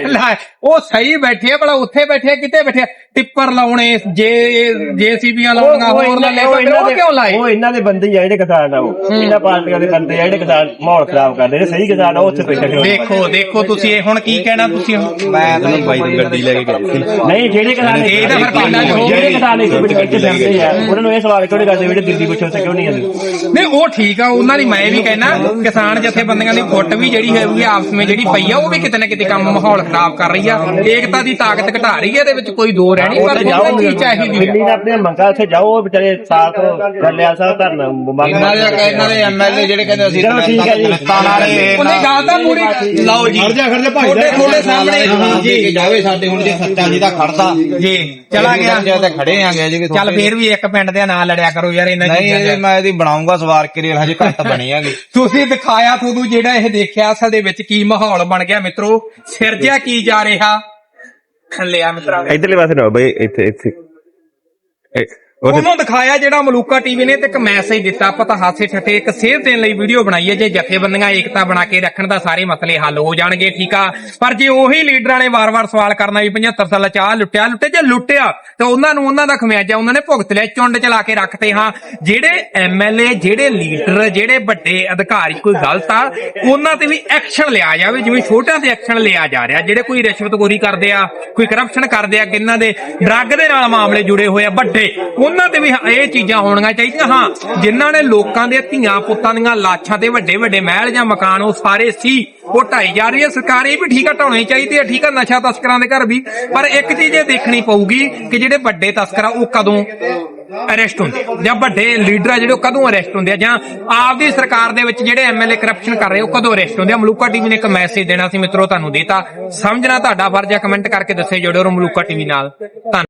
[SPEAKER 1] ਲੈ, ਉਹ ਸਹੀ ਬੈਠੇ ਆ ਭਲਾ ਉੱਥੇ ਬੈਠੇ ਆ, ਕਿਤੇ ਬੈਠੇ ਆ? ਟਿੱਪਰ ਲਾਉਣੇ ਜੇ ਜੇਸੀਬੀਆਂ ਲਾਉਣੀਆਂ ਹੋਰ ਲੈ ਲੈ ਉਹ ਕਿਉਂ ਲਾਏ?
[SPEAKER 2] ਉਹ ਇਹਨਾਂ ਦੇ ਬੰਦੇ ਹੀ ਆ ਜਿਹੜੇ ਕਿਸਾਨ ਆ ਉਹ। ਇਹਨਾਂ ਪਾਰਟੀਆਂ ਦੇ ਬੰਦੇ ਆ ਜਿਹੜੇ ਕਿਸਾਨ ਮਾਹੌਲ ਖਰਾਬ ਕਰਦੇ ਜਿਹੜੇ ਸਹੀ ਕਿਸਾਨ ਆ ਉਹ ਉੱਥੇ ਬੈਠੇ ਨੇ
[SPEAKER 1] ਦੇਖੋ ਦੇਖੋ ਤੁਸੀਂ ਇਹ ਹੁਣ ਕੀ ਕਹਿਣਾ ਤੁਸੀਂ ਹੁਣ?
[SPEAKER 4] ਮੈਂ ਤਾਂ ਬਾਈ ਦੀ ਗੱਡੀ ਲੈ ਕੇ ਗਏ ਸੀ।
[SPEAKER 2] ਨਹੀਂ ਜਿਹੜੇ ਕਿਸਾਨ
[SPEAKER 1] ਇਹ ਤਾਂ ਫਿਰ ਪਿੰਡਾਂ 'ਚ ਹੋ
[SPEAKER 2] ਜਿਹੜੇ ਕਿਸਾਨ ਇੱਥੇ ਵਿੱਚ ਬੈਠੇ ਫਿਰਦੇ ਆ ਉਹਨਾਂ ਨੂੰ ਇਹ ਸਵਾਲ ਕਿਉਂ ਨਹੀਂ ਕਰਦੇ ਜਿਹੜੇ ਦਿੱਲੀ ਪੁੱਛੋ ਸੇ ਕਿਉਂ ਨਹੀਂ ਆਉਂਦੇ?
[SPEAKER 1] ਨਹੀਂ ਉਹ ਠੀਕ ਆ ਉਹਨਾਂ ਦੀ ਮੈਂ ਵੀ ਕਹਿਣਾ ਕਿਸਾਨ ਜਥੇਬੰਦੀਆਂ ਦੀ ਫੁੱਟ ਵੀ ਜਿਹੜੀ ਹੈਗੀ ਆ ਆਪਸ ਵਿੱਚ ਜਿਹੜੀ ਪਈ ਆ ਉਹ ਵੀ ਕਿਤੇ ਨਾ ਕਿਤੇ ਕੰਮ ਮਾਹੌਲ ਖਰਾਬ ਕਰ ਰਹੀ ਆ। ਏਕਤਾ ਦੀ ਤਾਕਤ ਘਟਾ ਰਹੀ ਹੈ ਇਹਦੇ ਵਿੱਚ ਕੋਈ ਦੋ ਰਹਿਣੀ ਪਰ ਉਹਨਾਂ ਕੀ ਚਾਹੀਦੀ
[SPEAKER 2] ਦਿੱਲੀ
[SPEAKER 1] ਆ
[SPEAKER 2] ਨੇ ਆਪਣੀਆਂ ਮੰਗਾਂ ਉੱਥੇ ਜਾਓ ਉਹ ਵਿਚਾਰੇ ਸਾਥ ਗੱਲਿਆ ਸਾਹਿਬ ਧਰਨਾ
[SPEAKER 4] ਇਹਨਾਂ ਦੇ ਇਹਨਾਂ ਦੇ ਐਮਐਲਏ ਜਿਹੜੇ ਕਹਿੰਦੇ ਅਸੀਂ
[SPEAKER 2] ਚਲੋ ਠੀਕ ਹੈ ਜੀ।
[SPEAKER 4] ਪਾਕਿਸਤਾਨ ਵਾਲੇ
[SPEAKER 1] ਉਹਨੇ ਗੱਲ ਤਾਂ ਪੂਰੀ ਲਓ ਜੀ।
[SPEAKER 5] ਖੜ ਜਾ ਖੜ ਜਾ ਭਾਈ
[SPEAKER 1] ਤੁਹਾਡੇ ਤੁਹਾਡੇ ਸਾਹਮਣੇ।
[SPEAKER 4] ਜੀ। ਜਾਵੇ ਸਾਡੇ ਹੁਣ ਜੇ ਸੱਚਾ ਜੀ ਦਾ ਖੜਦਾ
[SPEAKER 1] ਜੀ। ਚਲਾ ਗਿਆ।
[SPEAKER 4] ਜੇ ਤੇ ਖੜੇ ਆਂਗੇ ਜੀ
[SPEAKER 1] ਚੱਲ ਫੇਰ ਵੀ ਇੱਕ ਪਿੰਡ ਦੇ ਨਾਂ ਲੜਿਆ ਕਰੋ ਯਾਰ ਇਹਨਾਂ
[SPEAKER 4] ਨਹੀਂ
[SPEAKER 1] ਚੀਜ਼ਾਂ
[SPEAKER 4] ਇਹ। ਮੈਂ ਇਹਦੀ ਬਣਾਉਂਗਾ ਸਵਾਰ ਕੇ ਰੇਲ ਹਜੇ ਘੱਟ ਬਣੀ ਹੈਗੀ।
[SPEAKER 1] ਤੁਸੀਂ ਦਿਖਾਇਆ ਤੁਹਾਨੂੰ ਜਿਹੜਾ ਇਹ ਦੇਖਿਆ ਅਸਲ ਦੇ ਵਿੱਚ ਕੀ ਮਾਹੌਲ ਬਣ ਗਿਆ ਮਿੱਤਰੋ। ਸਿਰਜਿਆ ਕੀ ਜਾ ਰਿਹਾ? ਲਿਆ ਮਿੱਤਰਾ।
[SPEAKER 2] ਇਧਰਲੇ ਪਾਸੇ ਨਾ ਬਈ ਇੱਥੇ ਇੱਥੇ।
[SPEAKER 1] ਉਹਨੂੰ ਦਿਖਾਇਆ ਜਿਹੜਾ ਮਲੂਕਾ ਟੀਵੀ ਨੇ ਤੇ ਇੱਕ ਮੈਸੇਜ ਦਿੱਤਾ। ਪਤਾ ਹਾਸੇ ਠੱਠੇ ਇੱਕ ਸੇਧ ਦੇਣ ਲਈ ਵੀਡੀਓ ਬਣਾਈ ਹੈ। ਜੇ ਜਥੇਬੰਦੀਆਂ ਏਕਤਾ ਬਣਾ ਕੇ ਰੱਖਣ ਦਾ ਸਾਰੇ ਮਸਲੇ ਹੱਲ ਹੋ ਜਾਣਗੇ, ਠੀਕ ਆ? ਪਰ ਜੇ ਉਹੀ ਲੀਡਰਾਂ ਨੇ ਵਾਰ-ਵਾਰ ਸਵਾਲ ਕਰਨਾ ਵੀ 75 ਸਾਲਾਂ ਚ ਆਹ ਲੁੱਟਿਆ, ਲੁੱਟੇ ਜੇ ਲੁੱਟਿਆ, ਤਾਂ ਉਹਨਾਂ ਨੂੰ ਉਹਨਾਂ ਦਾ ਖਮਿਆਜਾ, ਉਹਨਾਂ ਨੇ ਭੁਗਤ ਲਿਆ, ਚੁੰਡ ਚਲਾ ਕੇ ਰੱਖਤੇ ਹਾਂ। ਜਿਹੜੇ ਐਮਐਲਏ ਜਿਹੜੇ ਲੀਡਰ, ਜਿਹੜੇ ਵੱਡੇ ਅਧਿਕਾਰੀ, ਕੋਈ ਗਲਤ ਆ, ਉਹਨਾਂ ਤੇ ਵੀ ਐਕਸ਼ਨ ਲਿਆ ਜਾਵੇ, ਜਿਵੇਂ ਛੋਟਿਆਂ ਤੇ ਐਕਸ਼ਨ ਲਿਆ ਜਾ ਰਿਹਾ। ਜਿਹੜੇ ਕੋਈ ਰਿਸ਼ਵਤਖੋਰੀ ਕਰਦੇ ਆ, ਕੋਈ ਕਰਪਸ਼ਨ ਕਰਦੇ ਆ, ਕਿੰਨਾਂ ਦੇ, ਡਰੱਗ ਦੇ ਨਾਲ ਮਾਮਲੇ ਜੁੜੇ ਹੋਏ ਆ, ਵੱਡੇ ਉਹਨਾਂ ਤੇ ਵੀ ਇਹ ਚੀਜ਼ਾਂ ਹੋਣੀਆਂ ਚਾਹੀਦੀਆਂ, ਹਾਂ। ਜਿਨ੍ਹਾਂ ਨੇ ਲੋਕਾਂ ਦੇ ਧੀਆਂ ਪੁੱਤਾਂ ਦੀਆਂ ਲਾਸ਼ਾਂ ਤੇ ਵੱਡੇ ਵੱਡੇ ਮਹਿਲ ਜਾਂ ਮਕਾਨ, ਉਹ ਸਾਰੇ ਸੀ, ਉਹ ਢਾਈ ਜਾ ਰਹੀ ਹੈ। ਸਰਕਾਰ ਇਹ ਵੀ ਠੀਕ ਆ, ਢਾਉਣੀ ਚਾਹੀਦੀ ਹੈ, ਠੀਕ ਆ, ਨਸ਼ਾ ਤਸਕਰਾਂ ਦੇ ਘਰ ਵੀ। ਪਰ ਇੱਕ ਚੀਜ਼ ਇਹ ਦੇਖਣੀ ਪਊਗੀ ਕਿ ਜਿਹੜੇ ਵੱਡੇ ਤਸਕਰ ਆ, ਉਹ ਕਦੋਂ ਅਰੈਸਟ ਹੁੰਦੇ ਜਾਂ ਵੱਡੇ ਲੀਡਰ ਆ ਜਿਹੜੇ, ਉਹ ਕਦੋਂ ਅਰੈਸਟ ਹੁੰਦੇ ਆ? ਜਾਂ ਆਪਦੀ ਸਰਕਾਰ ਦੇ ਵਿੱਚ ਜਿਹੜੇ ਐਮਐਲਏ ਕਰਪਸ਼ਨ ਕਰ ਰਹੇ, ਉਹ ਕਦੋਂ ਅਰੈਸਟ ਹੁੰਦੇ ਆ? ਮਲੂਕਾ ਟੀਵੀ ਨੇ ਇੱਕ ਮੈਸੇਜ ਦੇਣਾ ਸੀ, ਮਿੱਤਰੋ, ਤੁਹਾਨੂੰ ਦੇਤਾ। ਸਮਝਣਾ ਤੁਹਾਡਾ ਫਰਜ਼ ਹੈ ਕਮੈਂਟ ਕਰਕੇ ਦੱਸੇ ਜੁੜੋ ਰਹੋ ਮਲੂਕਾ ਟੀਵੀ ਨਾਲ। ਧੰਨ